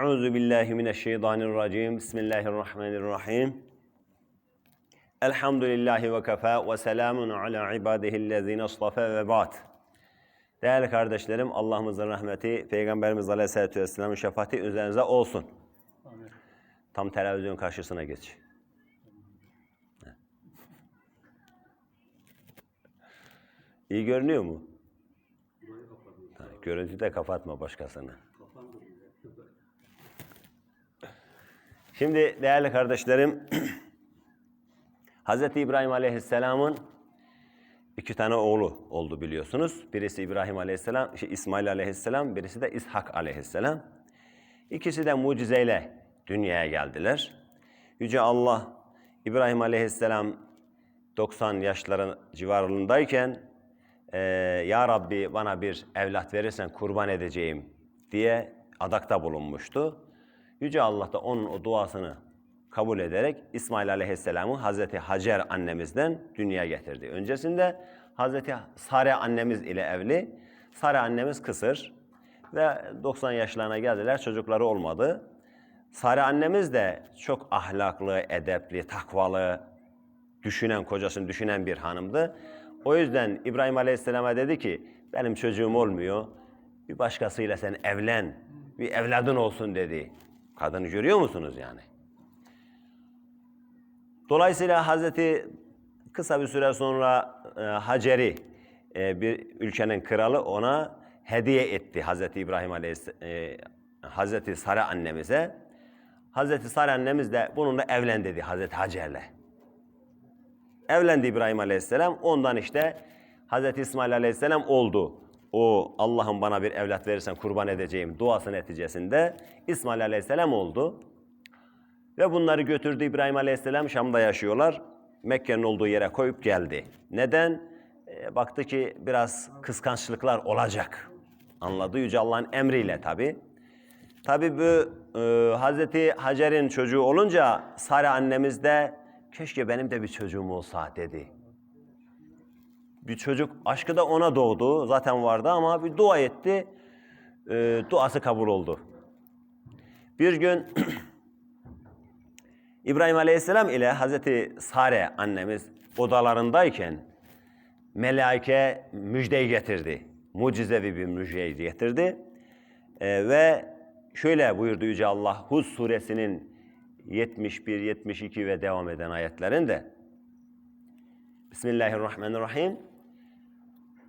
Euzu billahi mineşşeytanirracim. Bismillahirrahmanirrahim. Elhamdülillahi ve kefa ve selamun ala ibadihillezine istafa ve ba'd. Değerli kardeşlerim, Allah'ımızın rahmeti, Peygamberimiz Aleyhisselatü Vesselam'ın şefaati üzerinize olsun. Tam televizyon karşısına geç. İyi görünüyor mu? Ha, Görüntüyü de kapatma başkasını. Şimdi değerli kardeşlerim, Hz. İbrahim Aleyhisselam'ın iki tane oğlu oldu biliyorsunuz. Birisi İbrahim Aleyhisselam, şey İsmail Aleyhisselam, birisi de İshak Aleyhisselam. İkisi de mucizeyle dünyaya geldiler. Yüce Allah İbrahim Aleyhisselam 90 yaşların civarındayken eee, Ya Rabbi bana bir evlat verirsen kurban edeceğim diye adakta bulunmuştu. Yüce Allah da onun o duasını kabul ederek İsmail Aleyhisselam'ı Hazreti Hacer annemizden dünyaya getirdi. Öncesinde Hazreti Sare annemiz ile evli. Sare annemiz kısır ve 90 yaşlarına geldiler çocukları olmadı. Sare annemiz de çok ahlaklı, edepli, takvalı, düşünen, kocasını düşünen bir hanımdı. O yüzden İbrahim Aleyhisselam'a dedi ki, benim çocuğum olmuyor, bir başkasıyla sen evlen, bir evladın olsun dedi. Kadını görüyor musunuz yani? Dolayısıyla Hazreti kısa bir süre sonra e, Hacer'i e, bir ülkenin kralı ona hediye etti Hazreti İbrahim Aleyhisselam, e, Hazreti Sara annemize. Hazreti Sara annemiz de bununla evlen dedi Hazreti Hacer'le. Evlendi İbrahim Aleyhisselam. Ondan işte Hazreti İsmail Aleyhisselam oldu. O Allah'ım bana bir evlat verirsen kurban edeceğim duası neticesinde İsmail Aleyhisselam oldu. Ve bunları götürdü İbrahim Aleyhisselam Şam'da yaşıyorlar. Mekke'nin olduğu yere koyup geldi. Neden? E, baktı ki biraz kıskançlıklar olacak. Anladı Yüce Allah'ın emriyle tabi. Tabi bu e, Hazreti Hacer'in çocuğu olunca Sare annemiz de keşke benim de bir çocuğum olsa dedi. Bir çocuk aşkı da ona doğdu. Zaten vardı ama bir dua etti. E, duası kabul oldu. Bir gün İbrahim Aleyhisselam ile Hazreti Sare annemiz odalarındayken melaike müjdeyi getirdi. Mucizevi bir müjdeyi getirdi. Ee, ve şöyle buyurdu Yüce Allah Hud suresinin 71, 72 ve devam eden ayetlerinde. Bismillahirrahmanirrahim.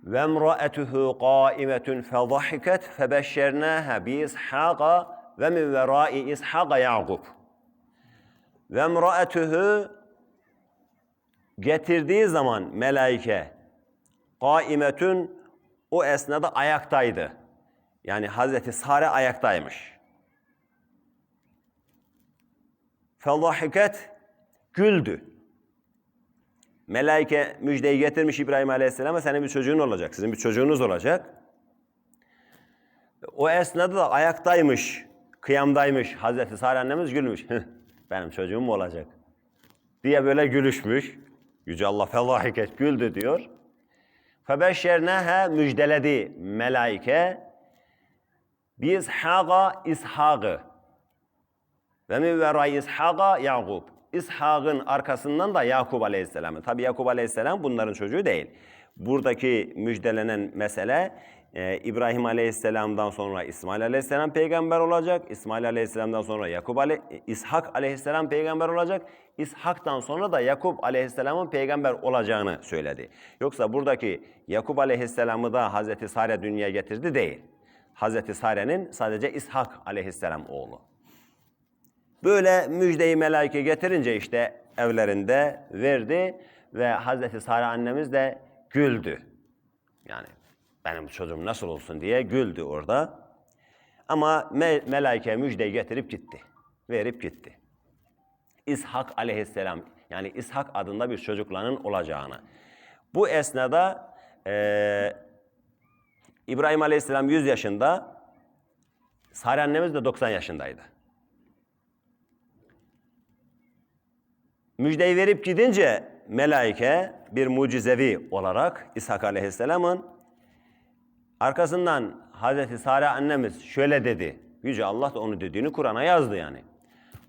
Ve emra'etuhu qaimetun fedahiket febeşşernâhe bi ishaqa ve min verai ishaqa Yaqub. Ve emra'etuhu getirdiği zaman melaike kaimetün o esnada ayaktaydı. Yani Hazreti Sare ayaktaymış. Fedahiket güldü. Melaike müjdeyi getirmiş İbrahim Aleyhisselam'a senin bir çocuğun olacak, sizin bir çocuğunuz olacak. O esnada da ayaktaymış, kıyamdaymış Hazreti Sare annemiz gülmüş. Benim çocuğum mu olacak? Diye böyle gülüşmüş. Yüce Allah fellahiket güldü diyor. Febeşşernehe müjdeledi melaike. Biz haga ishagı. Ve min veray ishaga Yakub. İshak'ın arkasından da Yakub Aleyhisselam'ın. Tabi Yakub Aleyhisselam bunların çocuğu değil. Buradaki müjdelenen mesele e, İbrahim Aleyhisselam'dan sonra İsmail Aleyhisselam peygamber olacak. İsmail Aleyhisselam'dan sonra Yakub Ale İshak Aleyhisselam peygamber olacak. İshak'tan sonra da Yakub Aleyhisselam'ın peygamber olacağını söyledi. Yoksa buradaki Yakub Aleyhisselam'ı da Hazreti Sare dünyaya getirdi değil. Hazreti Sare'nin sadece İshak Aleyhisselam oğlu. Böyle müjdeyi melaike getirince işte evlerinde verdi ve Hazreti Sare annemiz de güldü. Yani benim çocuğum nasıl olsun diye güldü orada. Ama me melaike müjdeyi getirip gitti. Verip gitti. İshak aleyhisselam yani İshak adında bir çocuklarının olacağını. Bu esnada eee İbrahim aleyhisselam 100 yaşında, Sare annemiz de 90 yaşındaydı. Müjdeyi verip gidince melaike bir mucizevi olarak İshak Aleyhisselam'ın arkasından Hazreti Sare annemiz şöyle dedi. Yüce Allah da onu dediğini Kur'an'a yazdı yani.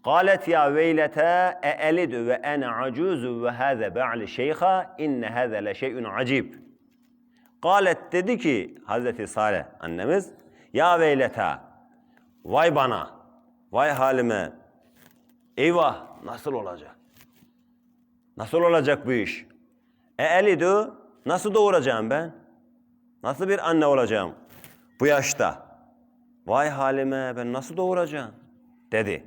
قالت ya veylete e elidu ve ene acuzu ve hâze ba'li şeyha inne hâze le şey'un acib. Galet dedi ki Hazreti Sare annemiz ya veylete vay bana vay halime eyvah nasıl olacak? Nasıl olacak bu iş? E elidu nasıl doğuracağım ben? Nasıl bir anne olacağım bu yaşta? Vay halime ben nasıl doğuracağım? Dedi.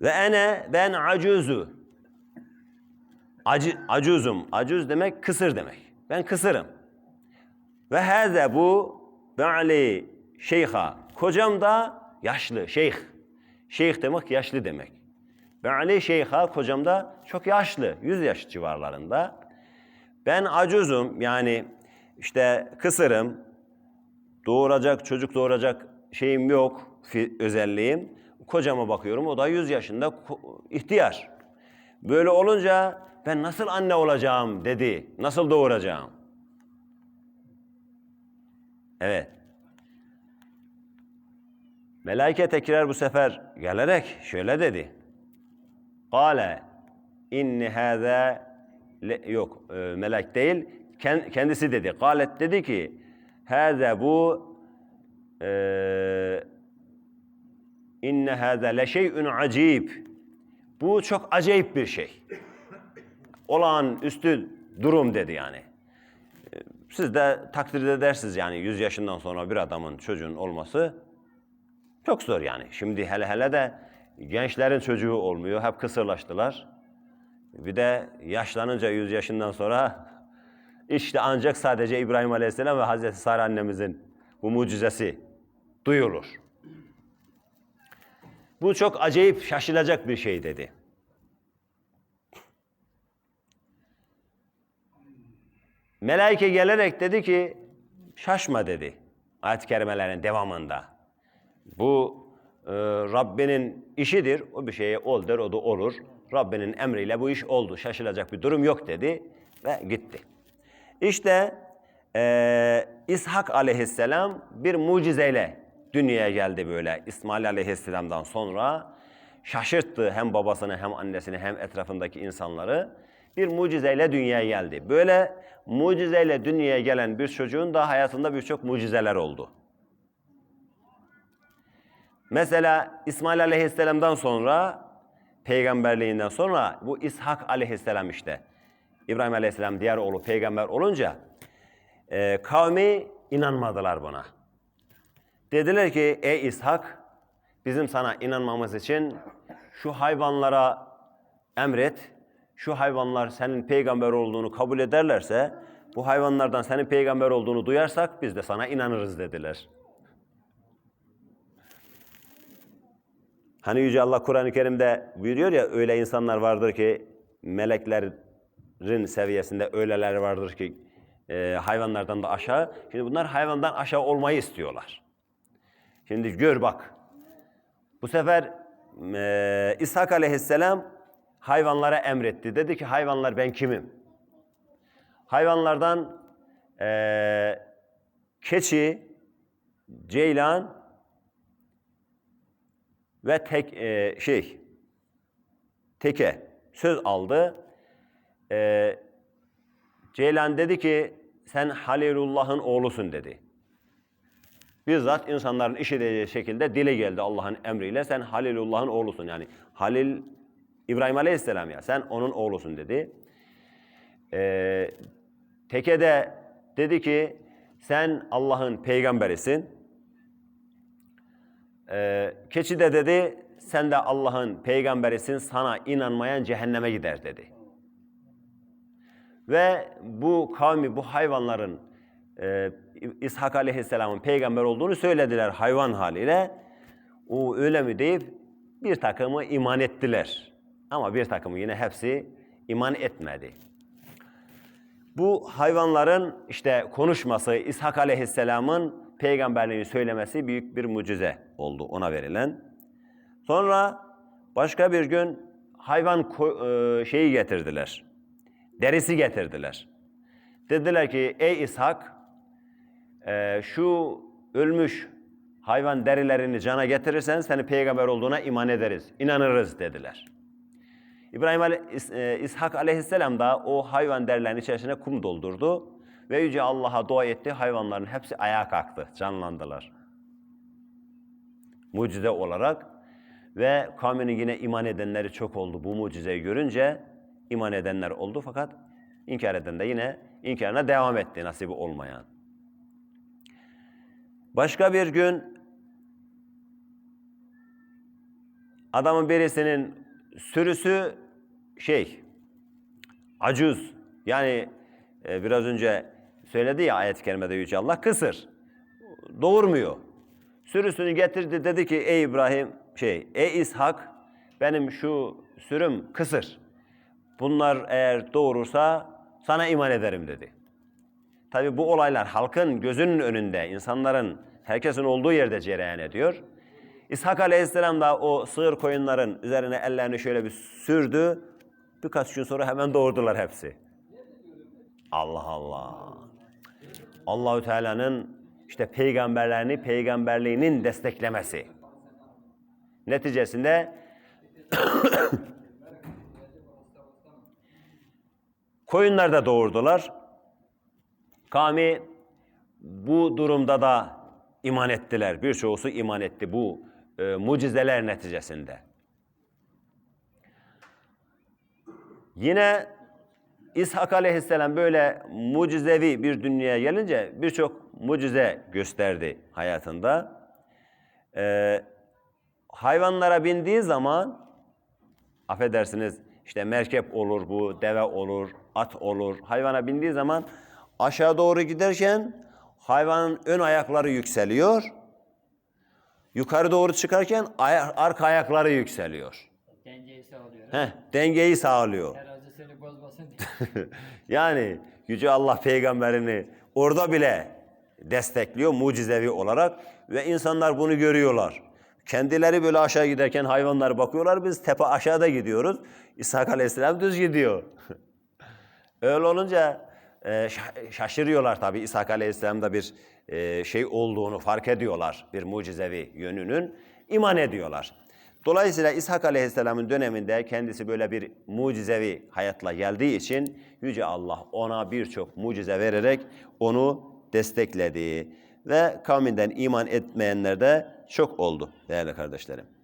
Ve ene ben acuzu. Acı, acuzum. Acuz demek kısır demek. Ben kısırım. Ve hâze bu be'li şeyha. Kocam da yaşlı, şeyh. Şeyh demek yaşlı demek. Be'li şeyha kocam da çok yaşlı, 100 yaş civarlarında. Ben acuzum yani işte kısırım, doğuracak, çocuk doğuracak şeyim yok, özelliğim. Kocama bakıyorum, o da 100 yaşında ihtiyar. Böyle olunca ben nasıl anne olacağım dedi, nasıl doğuracağım? Evet. Melaike tekrar bu sefer gelerek şöyle dedi. Kale inni hâzâ yok e, melek değil ken- kendisi dedi. Galet dedi ki hâzâ bu e, inne hâzâ le şey'ün acib. Bu çok acayip bir şey. Olağanüstü durum dedi yani. E, Siz de takdir edersiniz yani 100 yaşından sonra bir adamın çocuğun olması çok zor yani. Şimdi hele hele de gençlerin çocuğu olmuyor. Hep kısırlaştılar. Bir de yaşlanınca 100 yaşından sonra işte ancak sadece İbrahim Aleyhisselam ve Hazreti Sara annemizin bu mucizesi duyulur. Bu çok acayip, şaşılacak bir şey dedi. Melaike gelerek dedi ki, şaşma dedi ayet-i kerimelerin devamında. Bu e, Rabbinin işidir. O bir şeye ol der, o da olur. Rabbinin emriyle bu iş oldu. Şaşılacak bir durum yok dedi ve gitti. İşte e, İshak aleyhisselam bir mucizeyle dünyaya geldi böyle. İsmail aleyhisselamdan sonra şaşırttı hem babasını hem annesini hem etrafındaki insanları. Bir mucizeyle dünyaya geldi. Böyle mucizeyle dünyaya gelen bir çocuğun da hayatında birçok mucizeler oldu. Mesela İsmail Aleyhisselam'dan sonra, peygamberliğinden sonra bu İshak Aleyhisselam işte. İbrahim Aleyhisselam diğer oğlu peygamber olunca e, kavmi inanmadılar buna. Dediler ki ey İshak bizim sana inanmamız için şu hayvanlara emret. Şu hayvanlar senin peygamber olduğunu kabul ederlerse bu hayvanlardan senin peygamber olduğunu duyarsak biz de sana inanırız dediler. Hani Yüce Allah Kur'an-ı Kerim'de buyuruyor ya öyle insanlar vardır ki meleklerin seviyesinde öyleler vardır ki e, hayvanlardan da aşağı. Şimdi bunlar hayvandan aşağı olmayı istiyorlar. Şimdi gör bak. Bu sefer e, İshak Aleyhisselam hayvanlara emretti. Dedi ki hayvanlar ben kimim? Hayvanlardan e, keçi, ceylan ve tek e, şey teke söz aldı. E, Ceylan dedi ki sen Halilullah'ın oğlusun dedi. Bizzat insanların işiteceği şekilde dile geldi Allah'ın emriyle. Sen Halilullah'ın oğlusun yani. Halil İbrahim Aleyhisselam ya sen onun oğlusun dedi. Ee, teke de dedi ki sen Allah'ın peygamberisin. Ee, keçi de dedi sen de Allah'ın peygamberisin sana inanmayan cehenneme gider dedi. Ve bu kavmi bu hayvanların e, İshak Aleyhisselam'ın peygamber olduğunu söylediler hayvan haliyle. O öyle mi deyip bir takımı iman ettiler. Ama bir takımı yine hepsi iman etmedi. Bu hayvanların işte konuşması, İshak Aleyhisselam'ın peygamberliğini söylemesi büyük bir mucize oldu ona verilen. Sonra başka bir gün hayvan e, şeyi getirdiler. Derisi getirdiler. Dediler ki ey İshak e, şu ölmüş hayvan derilerini cana getirirsen seni peygamber olduğuna iman ederiz, inanırız dediler. İbrahim e, İshak aleyhisselam da o hayvan derilerinin içerisine kum doldurdu ve Yüce Allah'a dua etti. Hayvanların hepsi ayağa kalktı, canlandılar. Mucize olarak ve kavminin yine iman edenleri çok oldu. Bu mucizeyi görünce iman edenler oldu fakat inkar eden de yine inkarına devam etti nasibi olmayan. Başka bir gün adamın birisinin sürüsü şey acuz yani e, biraz önce söyledi ya ayet-i kerimede Yüce Allah kısır doğurmuyor. Sürüsünü getirdi dedi ki ey İbrahim şey ey İshak benim şu sürüm kısır. Bunlar eğer doğurursa sana iman ederim dedi. Tabi bu olaylar halkın gözünün önünde, insanların, herkesin olduğu yerde cereyan ediyor. İshak Aleyhisselam da o sığır koyunların üzerine ellerini şöyle bir sürdü. Birkaç gün sonra hemen doğurdular hepsi. Allah Allah. Allahü Teala'nın işte peygamberlerini, peygamberliğinin desteklemesi. Neticesinde koyunlar da doğurdular. Kavmi bu durumda da iman ettiler. Birçoğusu iman etti bu e, mucizeler neticesinde. Yine İshak Aleyhisselam böyle mucizevi bir dünyaya gelince birçok mucize gösterdi hayatında. Ee, hayvanlara bindiği zaman affedersiniz işte merkep olur bu, deve olur, at olur. Hayvana bindiği zaman aşağı doğru giderken hayvanın ön ayakları yükseliyor. Yukarı doğru çıkarken aya- arka ayakları yükseliyor. Dengeyi sağlıyor. Heh, dengeyi sağlıyor. Terazi seni bozmasın diye. yani Yüce Allah peygamberini orada bile destekliyor mucizevi olarak ve insanlar bunu görüyorlar. Kendileri böyle aşağı giderken hayvanlar bakıyorlar biz tepe aşağıda gidiyoruz. İshak Aleyhisselam düz gidiyor. Öyle olunca e, şa- şaşırıyorlar tabii İshak Aleyhisselam'da bir e, şey olduğunu fark ediyorlar. Bir mucizevi yönünün iman ediyorlar. Dolayısıyla İshak Aleyhisselam'ın döneminde kendisi böyle bir mucizevi hayatla geldiği için Yüce Allah ona birçok mucize vererek onu destekledi. Ve kavminden iman etmeyenler de çok oldu değerli kardeşlerim.